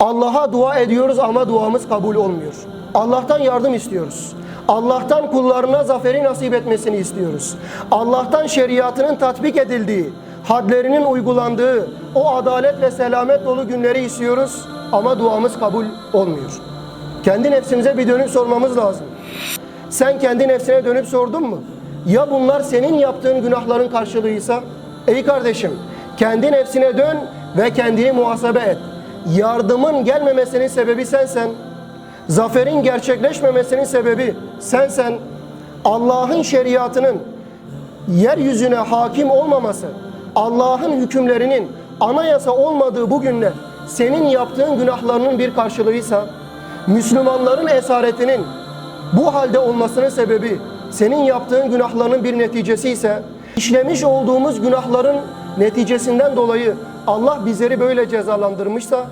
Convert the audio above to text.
Allah'a dua ediyoruz ama duamız kabul olmuyor. Allah'tan yardım istiyoruz. Allah'tan kullarına zaferi nasip etmesini istiyoruz. Allah'tan şeriatının tatbik edildiği, hadlerinin uygulandığı o adalet ve selamet dolu günleri istiyoruz ama duamız kabul olmuyor. Kendi nefsimize bir dönüp sormamız lazım. Sen kendi nefsine dönüp sordun mu? Ya bunlar senin yaptığın günahların karşılığıysa? Ey kardeşim, kendi nefsine dön ve kendini muhasebe et. Yardımın gelmemesinin sebebi sensen. Zaferin gerçekleşmemesinin sebebi sensen. Allah'ın şeriatının yeryüzüne hakim olmaması, Allah'ın hükümlerinin anayasa olmadığı bu günler senin yaptığın günahlarının bir karşılığıysa, Müslümanların esaretinin bu halde olmasının sebebi senin yaptığın günahların bir neticesi ise, işlemiş olduğumuz günahların neticesinden dolayı Allah bizleri böyle cezalandırmışsa